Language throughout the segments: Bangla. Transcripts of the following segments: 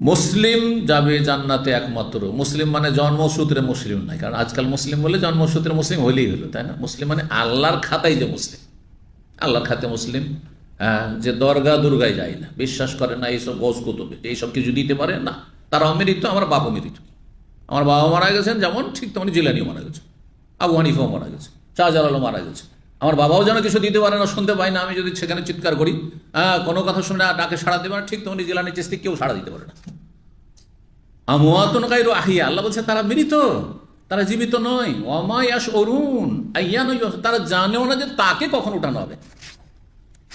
মুসলিম যাবে জান্নাতে একমাত্র। মুসলিম মানে জন্মসূত্রে মুসলিম নাই কারণ আজকাল মুসলিম বলে জন্মসূত্রে মুসলিম হলেই হলো তাই না? মুসলিম মানে আল্লাহর খাতাই যে মুসলিম। আল্লাহর খাতে মুসলিম হ্যাঁ, যে দরগা দুর্গায় যায় না। বিশ্বাস করে না এইসব গোস কুতুবে এইসব কিছু দিতে পারে না। তারা অমেরিত আমার বাবা মেরিত আমার বাবা মারা গেছেন যেমন ঠিক তেমনি জিলানিও মারা গেছে আবু হানিফাও মারা গেছে শাহজালালও মারা গেছে। আমার বাবাও যেন কিছু দিতে পারে না, শুনতে পাই না, আমি যদি সেখানে চিৎকার করি হ্যাঁ কোনো কথা শুনে ডাকে সাড়া দেবে না, ঠিক তেমনি জিলানি চেস্তি কেউ সাড়া দিতে পারে না। আমোয়াতন গাইরু আহিয়া, আল্লাহ বলছে, তারা মৃত, তারা জীবিত নয়। অমায়াস অরুণ আইয়ান তারা জানেও না যে তাকে কখন উঠানো হবে।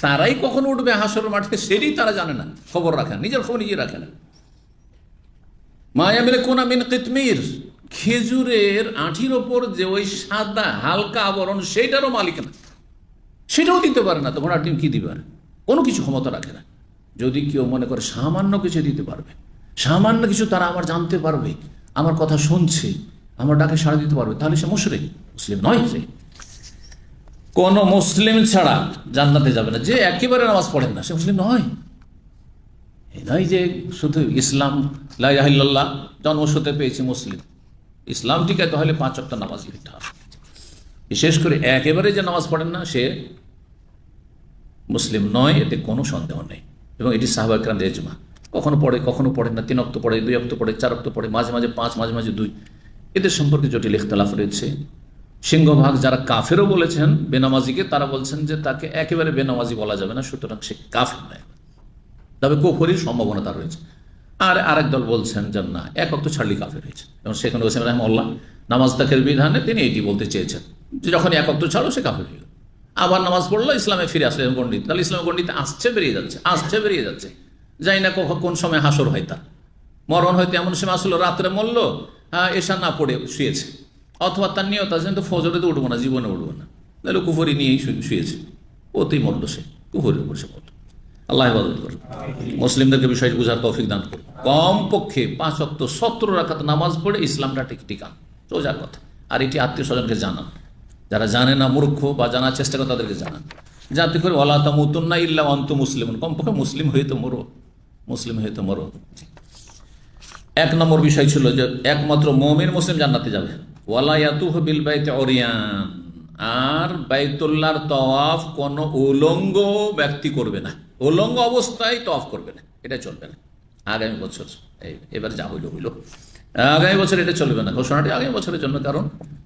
তারাই কখন উঠবে হাসর মাঠে সেটাই তারা জানে না, খবর রাখে নিজের খবর নিজে রাখে না। মায়া মিলে কোন মিন কিতমির খেজুরের আঁঠির ওপর যে ওই সাদা হালকা আবরণ সেইটারও মালিক না। সেটাও দিতে পারে না, তখন টিম কি দিবে আর? কোনো কিছু ক্ষমতা রাখে না। যদি কেউ মনে করে সামান্য কিছু দিতে পারবে, সামান্য কিছু তারা আমার জানতে পারবে, আমার কথা শুনছে, আমার ডাকে সাড়া দিতে পারবে, তাহলে সে মুশরিক, মুসলিম নয় সে। কোন মুসলিম ছাড়া জান্নাতে যাবে না। যে একেবারে নামাজ পড়েন না, সে মুসলিম নয়। এই নয় যে শুধু ইসলাম লাইল্লাহ জন্মসূত্রে পেয়েছি মুসলিম। ইসলাম টিকাতে তাহলে পাঁচ অক্ট নামাজ হইতে হবে। বিশেষ করে একেবারে যে নামাজ পড়েন না, সে মুসলিম নয়, এতে কোনো সন্দেহ নেই। এবং এটি সাহবাকরাম রেজমা কখনো পড়ে কখনো পড়ে না, তিন অক্ত পড়ে, দুই অক্ত পড়ে, চার অক্ত পড়ে, মাঝে মাঝে পাঁচ, মাঝে মাঝে দুই। এদের সম্পর্কে জটিল ইখতলাফ রয়েছে। সিংহভাগ যারা কাফেরও বলেছেন, বেনামাজিকে, তারা বলছেন যে তাকে একেবারে বেনামাজি বলা যাবে না, সুতরাং সে কাফের নয়। তবে কুফরির সম্ভাবনা তার রয়েছে। আর আরেক দল বলছেন যে, না, এক অক্ত ছাড়লি কাফের হয়েছে। এবং সেখানে হোসেন রহমল্লাহ নামাজ তাকের বিধানে তিনি এটি বলতে চেয়েছেন যে যখন এক অক্ত ছাড়ো, সে কাফের হয়ে আবার নামাজ পড়ল, ইসলামে ফিরে আসলে গণ্ডিত তাহলে ইসলামের গণ্ডিত আসছে, বেরিয়ে যাচ্ছে, আসছে, বেরিয়ে যাচ্ছে। যাই না কখন কোন সময় হাসর হয় তার। মরণ হয়তো এমন সময় আসলো, রাত্রে মরল হ্যাঁ এসা না পড়ে শুয়েছে। অথবা তার নিয়ত আছে, কিন্তু ফজরে তো উঠবো না, জীবনে উঠবো না। তাহলে কুফরি নিয়েই শুয়েছে। ওতেই মরলো সে, কুফরির উপর সে মরল। আল্লাহ হেফাজত করুন। মুসলিমদেরকে বিষয়টি বুঝার তৌফিক দান করুন। কম পক্ষে পাঁচ অক্ত সতেরো রাখাত নামাজ পড়ে ইসলামটা ঠিক টিকান সোজা কথা। আর এটি আত্মীয় স্বজনকে জানান। যারা জানে না, মূর্খ বা জানার চেষ্টা করে তাদেরকে জানান। যাতে করে ওলা তামুতুন না ইল্লা অন্ত মুসলিম কমপক্ষে মুসলিম হয়ে তো মরো। মুসলিম হয়ে তো মরো। এক নম্বর বিষয় ছিল যে একমাত্র মমিন মুসলিম জান্নাতে যাবে। ওয়ালায়াতুহ বিল বাইতে অরিয়ান আর বাইতুল্লাহর তওয়াফ কোন উলঙ্গ ব্যক্তি করবে না। উলঙ্গ অবস্থায় তওয়াফ করবে না, এটা চলবে না। আগামী বছর এবার যা হইল হইল। আগামী বছর এটা চলবে না, ঘোষণাটি আগামী বছরের জন্য, কারণ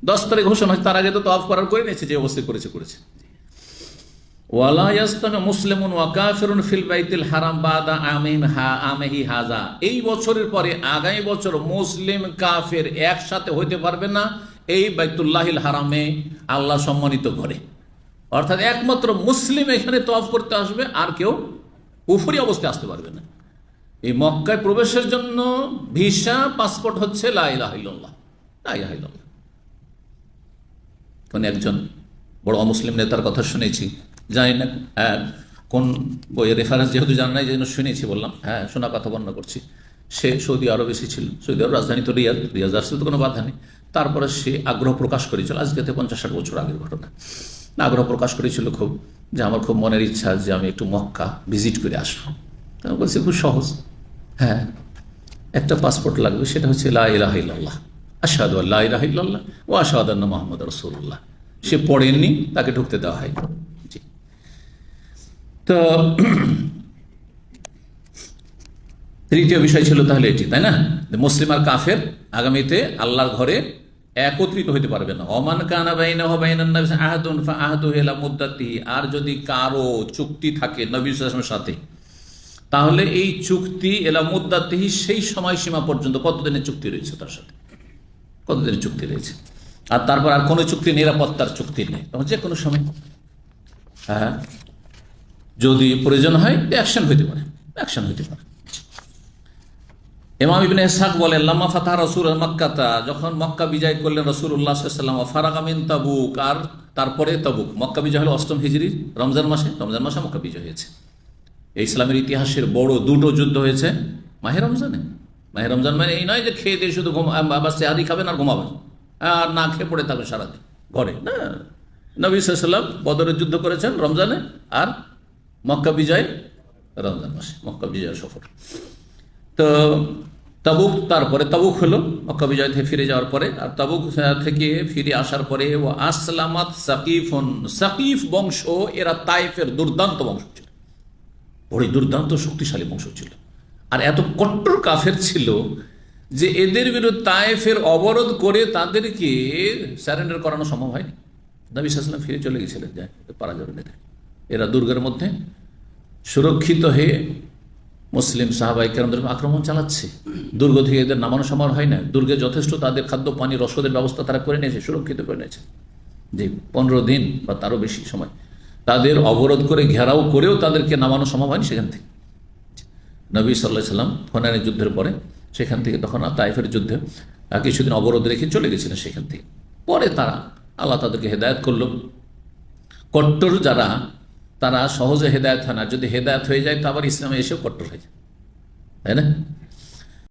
দশ তারিখ ঘোষণা হয় তার আগে তো তওয়াফ করার করে নিয়েছে, যে অবস্থায় করেছে করেছে। মুসলিমুন ওয়া ফিল বাইতিল হারাম বাদা আমিম হা, আমেহি হাজা। এই বছরের পরে আগামী বছর মুসলিম কাফের একসাথে হইতে পারবে না এই বাইতুল্লাহিল হারামে, আল্লাহ সম্মানিত ঘরে। অর্থাৎ একমাত্র মুসলিম এখানে তফ করতে আসবে আর কেউ উফরি অবস্থায় আসতে পারবে না। এই মক্কায় প্রবেশের জন্য ভিসা পাসপোর্ট হচ্ছে লাইলাহিল্লাহ লাইলাহিল্লাহ কোন একজন বড় অমুসলিম নেতার কথা শুনেছি। জানি না হ্যাঁ, কোন বইয়ের রেফারেন্স যেহেতু জানা নাই যেন শুনেছি বললাম। হ্যাঁ শোনা কথা বর্ণনা করছি। সে সৌদি আরব এসেছিল সৌদি আরব রাজধানী তো রিয়াদ রিয়াজ আসতে তো কোনো বাধা নেই। তারপরে সে আগ্রহ প্রকাশ করেছিল। আজকে পঞ্চাশ ষাট বছর আগের ঘটনা। আগ্রহ প্রকাশ করেছিল খুব, যে আমার খুব মনের ইচ্ছা যে আমি একটু মক্কা ভিজিট করে আসব। তা বলছি, খুব সহজ। হ্যাঁ একটা পাসপোর্ট লাগবে, সেটা হচ্ছে লা ইলাহা ইল্লাল্লাহ। আশহাদু আল্লা ইলাহা ইল্লাল্লাহ ও আশহাদু আন্না মুহাম্মাদ রাসূলুল্লাহ। সে পড়েননি, তাকে ঢুকতে দেওয়া হয় জি। তো তৃতীয় বিষয় ছিল তাহলে এটি, তাই না? মুসলিম আর কাফের আগামীতে আল্লাহর ঘরে একত্রিত হইতে পারবে না। অমান কানা বাইনা হবাইনান আর যদি কারও চুক্তি থাকে নবী সাথে, তাহলে এই চুক্তি এলা মুদ্দাতেহি সেই সময়সীমা পর্যন্ত কতদিনের চুক্তি রয়েছে তার সাথে? কতদিনের চুক্তি রয়েছে? আর তারপর আর কোনো চুক্তি, নিরাপত্তার চুক্তি নেই। তখন যে কোনো সময় হ্যাঁ যদি প্রয়োজন হয় অ্যাকশন হইতে পারে। অ্যাকশন হইতে পারে। ইমাম ইবনে ইসহাক বলেন, লাম্মা ফাতাহ রসুল মক্কাতা যখন মক্কা বিজয় করলেন রসুল্লাহ সাল্লাম ফারাগামিন তাবুক আর তারপরে তাবুক। মক্কা বিজয় হলো অষ্টম হিজড়ি রমজান মাসে রমজান মাসে মক্কা বিজয় হয়েছে। ইসলামের ইতিহাসের বড় দুটো যুদ্ধ হয়েছে মাহে রমজানে। মাহে রমজান মানে এই নয় যে খেয়ে দিয়ে শুধু ঘুম আবার সেহারি খাবেন আর ঘুমাবেন। আর না খেয়ে পড়ে থাকবে সারাদিন, ঘরে। না। নবী সাল্লাম বদরের যুদ্ধ করেছেন রমজানে, আর মক্কা বিজয় রমজান মাসে, মক্কা বিজয় সফর। তো তাবুক তারপরে তাবুক হলো মক্কা বিজয় থেকে ফিরে যাওয়ার পরে। আর তাবুক থেকে ফিরে আসার পরে ও আসলামাত সাকিফন। সাকিফ বংশ, এরা তাইফের দুর্দান্ত বংশ ছিল। বড়ই দুর্দান্ত শক্তিশালী বংশ ছিল। আর এত কট্টর কাফের ছিল যে এদের বিরুদ্ধে তায়েফের অবরোধ করে তাদেরকে স্যারেন্ডার করানো সম্ভব হয়নি। নবী সাল্লাম ফিরে চলে গেছিলেন। যায় পারা যাবে এরা দুর্গের মধ্যে সুরক্ষিত হয়ে মুসলিম সাহাবাই কেরামদের আক্রমণ চালাচ্ছে। দুর্গ থেকে এদের নামানো সম্ভব হয় না। দুর্গে যথেষ্ট তাদের খাদ্য, পানি, রসদের ব্যবস্থা তারা করে নিয়েছে, সুরক্ষিত করে নিয়েছে। যে পনেরো দিন বা তারও বেশি সময় তাদের অবরোধ করে, ঘেরাও করেও তাদেরকে নামানো সম্ভব হয়নি সেখান থেকে। নবী সাল্লাহ সাল্লাম হোনানের যুদ্ধের পরে সেখান থেকে তখন তাইফের যুদ্ধে কিছুদিন অবরোধ রেখে চলে গেছিলেন সেখান থেকে। পরে তারা আল্লাহ তাদেরকে হেদায়ত করল। কট্টর যারা তারা সহজে হেদায়ত হয় না। যদি হেদায়ত হয়ে যায়, তো আবার ইসলামে এসেও কট্টর হয়ে যায়। তাই না?